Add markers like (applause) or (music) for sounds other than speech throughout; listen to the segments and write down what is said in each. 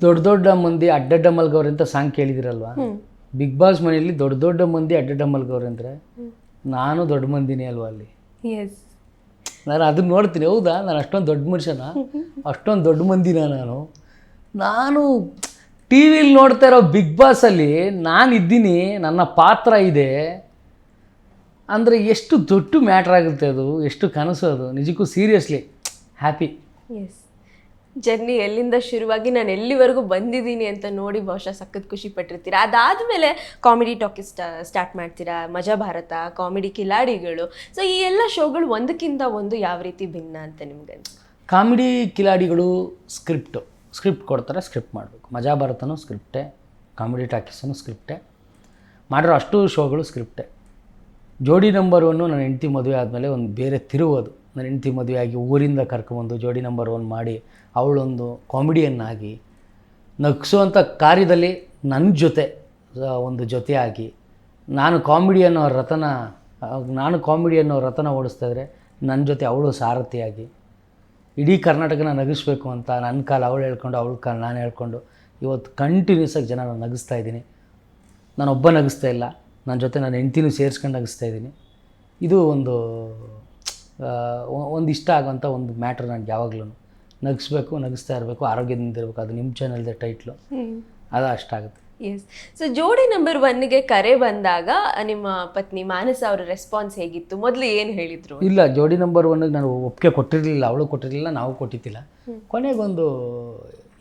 ದೊಡ್ಡ ದೊಡ್ಡ ಮಂದಿ ಅಡ್ಡಡ್ಡ ಮಲ್ಗವ್ರೆ ಅಂತ ಸಾಂಗ್ ಕೇಳಿದಿರಲ್ವಾ? ಬಿಗ್ ಬಾಸ್ ಮನೆಯಲ್ಲಿ ದೊಡ್ಡ ದೊಡ್ಡ ಮಂದಿ ಅಡ್ಡಡ್ಡ ಮಲ್ಗವ್ರೆ ಅಂದರೆ ನಾನು ದೊಡ್ಡ ಮಂದಿನಿ ಅಲ್ವಾ ಅಲ್ಲಿ? ಎಸ್ ನಾನು ಅದನ್ನ ನೋಡ್ತೀನಿ ಹೌದಾ? ನಾನು ಅಷ್ಟೊಂದು ದೊಡ್ಡ ಮನುಷ್ಯನ? (laughs) ಅಷ್ಟೊಂದು ದೊಡ್ಡ ಮಂದಿನ ನಾನು? ನಾನು ಟಿ ವಿಲಿ ನೋಡ್ತಾ ಇರೋ ಬಿಗ್ ಬಾಸಲ್ಲಿ ನಾನು ಇದ್ದೀನಿ ನನ್ನ ಪಾತ್ರ ಇದೆ. ಅಂದರೆ ಎಷ್ಟು ದೊಡ್ಡ ಮ್ಯಾಟ್ರ್ ಆಗುತ್ತೆ ಅದು ಎಷ್ಟು ಕನಸು ಅದು. ನಿಜಕ್ಕೂ ಸೀರಿಯಸ್ಲಿ ಹ್ಯಾಪಿ ಎಸ್ ಜರ್ನಿ ಎಲ್ಲಿಂದ ಶುರುವಾಗಿ ನಾನು ಎಲ್ಲಿವರೆಗೂ ಬಂದಿದ್ದೀನಿ ಅಂತ ನೋಡಿ ಬಹುಶಃ ಸಖತ್ ಖುಷಿ ಪಟ್ಟಿರ್ತೀರಾ. ಅದಾದಮೇಲೆ ಕಾಮಿಡಿ ಟಾಕೀಸ್ ಸ್ಟಾರ್ಟ್ ಮಾಡ್ತೀರಾ? ಮಜಾ ಭಾರತ, ಕಾಮಿಡಿ ಕಿಲಾಡಿಗಳು. ಸೊ ಈ ಎಲ್ಲ ಶೋಗಳು ಒಂದಕ್ಕಿಂತ ಒಂದು ಯಾವ ರೀತಿ ಭಿನ್ನ ಅಂತ ನಿಮ್ಗೆ ಕಾಮಿಡಿ ಕಿಲಾಡಿಗಳು ಸ್ಕ್ರಿಪ್ಟು. ಸ್ಕ್ರಿಪ್ಟ್ ಕೊಡ್ತಾರೆ, ಸ್ಕ್ರಿಪ್ಟ್ ಮಾಡಬೇಕು. ಮಜಾ ಭಾರತನೂ ಸ್ಕ್ರಿಪ್ಟೇ, ಕಾಮಿಡಿ ಟಾಕೀಸನು ಸ್ಕ್ರಿಪ್ಟೇ. ಮಾಡಿರೋ ಅಷ್ಟು ಶೋಗಳು ಸ್ಕ್ರಿಪ್ಟೇ. ಜೋಡಿ ನಂಬರ್ ಒನ್ನು ನನ್ನ ಹೆಂಡ್ತಿ ಮದುವೆ ಆದಮೇಲೆ ಒಂದು ಬೇರೆ ತಿರುವುದು. ನನ್ನ ಹೆಂಡತಿ ಮದುವೆಯಾಗಿ ಊರಿಂದ ಕರ್ಕೊಂಬಂದು ಜೋಡಿ ನಂಬರ್ ಒನ್ ಮಾಡಿ ಅವಳೊಂದು ಕಾಮಿಡಿಯನ್ನಾಗಿ ನಗಿಸುವಂಥ ಕಾರ್ಯದಲ್ಲಿ ನನ್ನ ಜೊತೆ ಒಂದು ಜೊತೆಯಾಗಿ ನಾನು ಕಾಮಿಡಿ ಅನ್ನೋ ರತನ ನಾನು ಕಾಮಿಡಿ ಅನ್ನೋ ರಥನ ಓಡಿಸ್ತಾ ಇದ್ರೆ ನನ್ನ ಜೊತೆ ಅವಳು ಸಾರಥಿಯಾಗಿ ಇಡೀ ಕರ್ನಾಟಕನ ನಗಿಸ್ಬೇಕು ಅಂತ ನನ್ನ ಕಾಲ ಅವಳು ಹೇಳ್ಕೊಂಡು, ಅವಳ ಕಾಲ ನಾನು ಹೇಳ್ಕೊಂಡು ಇವತ್ತು ಕಂಟಿನ್ಯೂಸ್ ಆಗಿ ಜನ ನಗಿಸ್ತಾ ಇದ್ದೀನಿ. ನಾನೊಬ್ಬ ನಗಿಸ್ತಾ ಇಲ್ಲ ನನ್ನ ಜೊತೆ ನನ್ನ ಹೆಂಡ್ತಿನೂ ಸೇರಿಸ್ಕೊಂಡು ನಗಿಸ್ತಾ ಇದ್ದೀನಿ. ಇದು ಒಂದು ಒಂದು ಇಷ್ಟ ಆಗೋಂಥ ಒಂದು ಮ್ಯಾಟ್ರ್ ನನಗೆ ಯಾವಾಗಲೂ ನಗಿಸ್ಬೇಕು ನಗಿಸ್ತಾ ಇರಬೇಕು ಆರೋಗ್ಯದಿಂದ ಇರಬೇಕು ಅದು ನಿಮ್ಮ ಚಾನಲ್ದೆ ಟೈಟ್ಲು ಅದು ಅಷ್ಟಾಗುತ್ತೆ ಎಸ್ ಸೊ ಜೋಡಿ ನಂಬರ್ ಒನ್ಗೆ ಕರೆ ಬಂದಾಗ ನಿಮ್ಮ ಪತ್ನಿ ಮಾನಸ ಅವರ ರೆಸ್ಪಾನ್ಸ್ ಹೇಗಿತ್ತು? ಮೊದಲು ಏನು ಹೇಳಿದ್ರು? ಇಲ್ಲ ಜೋಡಿ ನಂಬರ್ ಒನ್ಗೆ ನಾನು ಒಪ್ಪಿಗೆ ಕೊಟ್ಟಿರಲಿಲ್ಲ ಅವಳು ಕೊಟ್ಟಿರಲಿಲ್ಲ ನಾವು ಕೊಟ್ಟಿದ್ದಿಲ್ಲ. ಕೊನೆಗೊಂದು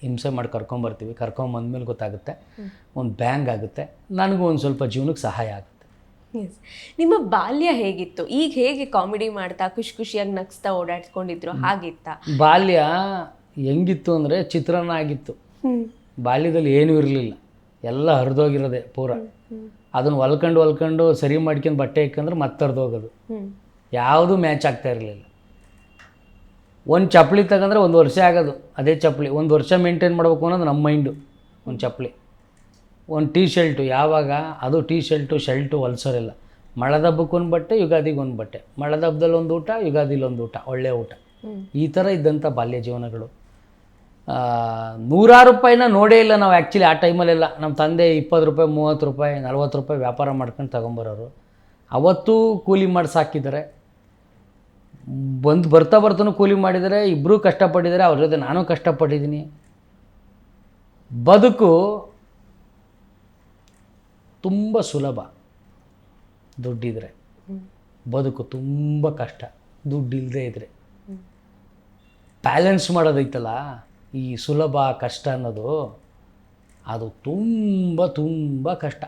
ಹಿಂಸೆ ಮಾಡಿ ಕರ್ಕೊಂಬರ್ತೀವಿ. ಕರ್ಕೊಂಬಂದ್ಮೇಲೆ ಗೊತ್ತಾಗುತ್ತೆ. ಒಂದು ಬ್ಯಾಂಗ್ ಆಗುತ್ತೆ. ನನಗೂ ಒಂದು ಸ್ವಲ್ಪ ಜೀವನಕ್ಕೆ ಸಹಾಯ ಆಗುತ್ತೆ. ಎಸ್ ನಿಮ್ಮ ಬಾಲ್ಯ ಹೇಗಿತ್ತು? ಈಗ ಹೇಗೆ ಕಾಮಿಡಿ ಮಾಡ್ತಾ ಖುಷಿ ಖುಷಿಯಾಗಿ ನಗ್ಸ್ತಾ ಓಡಾಡ್ಕೊಂಡಿದ್ರು ಹಾಗಿತ್ತ? ಬಾಲ್ಯ ಹೆಂಗಿತ್ತು ಅಂದರೆ ಚಿತ್ರಾನ್ನ ಆಗಿತ್ತು. ಬಾಲ್ಯದಲ್ಲಿ ಏನೂ ಇರಲಿಲ್ಲ. ಎಲ್ಲ ಹರಿದೋಗಿರೋದೆ ಪೂರ. ಅದನ್ನು ಹೊಲ್ಕೊಂಡು ಹೊಲ್ಕೊಂಡು ಸರಿ ಮಾಡ್ಕೊಂಡು ಬಟ್ಟೆ ಇಕ್ಕಂದ್ರೆ ಮತ್ತೆ ಹರಿದೋಗೋದು. ಯಾವುದು ಯಾವುದೂ ಮ್ಯಾಚ್ ಆಗ್ತಾ ಇರಲಿಲ್ಲ. ಒಂದು ಚಪ್ಪಲಿ ತಗೊಂಡ್ರೆ ಒಂದು ವರ್ಷ ಆಗೋದು. ಅದೇ ಚಪ್ಪಲಿ. ಒಂದು ವರ್ಷ ಮೇಂಟೈನ್ ಮಾಡ್ಬೇಕು ಅನ್ನೋದು ನಮ್ಮ ಮೈಂಡು ಒಂದು ಚಪ್ಪಲಿ. ಒಂದು ಟೀ ಶರ್ಟು ಯಾವಾಗ? ಅದು ಟೀ ಶರ್ಟು ಶರ್ಟು ಹೊಲ್ಸೋರಿಲ್ಲ. ಮಳೆದಬ್ಬಕ್ಕೆ ಒಂದು ಬಟ್ಟೆ ಯುಗಾದಿಗೆ ಒಂದು ಬಟ್ಟೆ. ಮಳೆದಬ್ಬದಲ್ಲಿ ಒಂದು ಊಟ ಯುಗಾದಿಲಿ ಒಂದು ಊಟ ಒಳ್ಳೆಯ ಊಟ. ಈ ಥರ ಇದ್ದಂಥ ಬಾಲ್ಯ ಜೀವನಗಳು. ನೂರಾರು ರೂಪಾಯಿನ ನೋಡೇ ಇಲ್ಲ ನಾವು ಆ್ಯಕ್ಚುಲಿ ಆ ಟೈಮಲ್ಲೆಲ್ಲ. ನಮ್ಮ ತಂದೆ ಇಪ್ಪತ್ತು ರೂಪಾಯಿ ಮೂವತ್ತು ರೂಪಾಯಿ ನಲ್ವತ್ತು ರೂಪಾಯಿ ವ್ಯಾಪಾರ ಮಾಡ್ಕೊಂಡು ತಗೊಂಬರೋರು. ಅವತ್ತು ಕೂಲಿ ಮಾಡಿ ಸಾಕಿದ್ದಾರೆ ಬಂದು ಬರ್ತಾ ಬರ್ತಾನು ಕೂಲಿ ಮಾಡಿದರೆ ಇಬ್ಬರೂ ಕಷ್ಟಪಟ್ಟಿದ್ದಾರೆ. ಅವ್ರ ಜೊತೆ ನಾನು ಕಷ್ಟಪಟ್ಟಿದ್ದೀನಿ. ಬದುಕು ತುಂಬ ಸುಲಭ ದುಡ್ಡಿದ್ರೆ. ಬದುಕು ತುಂಬ ಕಷ್ಟ ದುಡ್ಡು ಇಲ್ಲದೆ ಇದ್ರೆ. ಬ್ಯಾಲೆನ್ಸ್ ಮಾಡೋದೈತಲ್ಲ, ಈ ಸುಲಭ ಕಷ್ಟ ಅನ್ನೋದು. ಅದು ತುಂಬ ತುಂಬ ಕಷ್ಟ.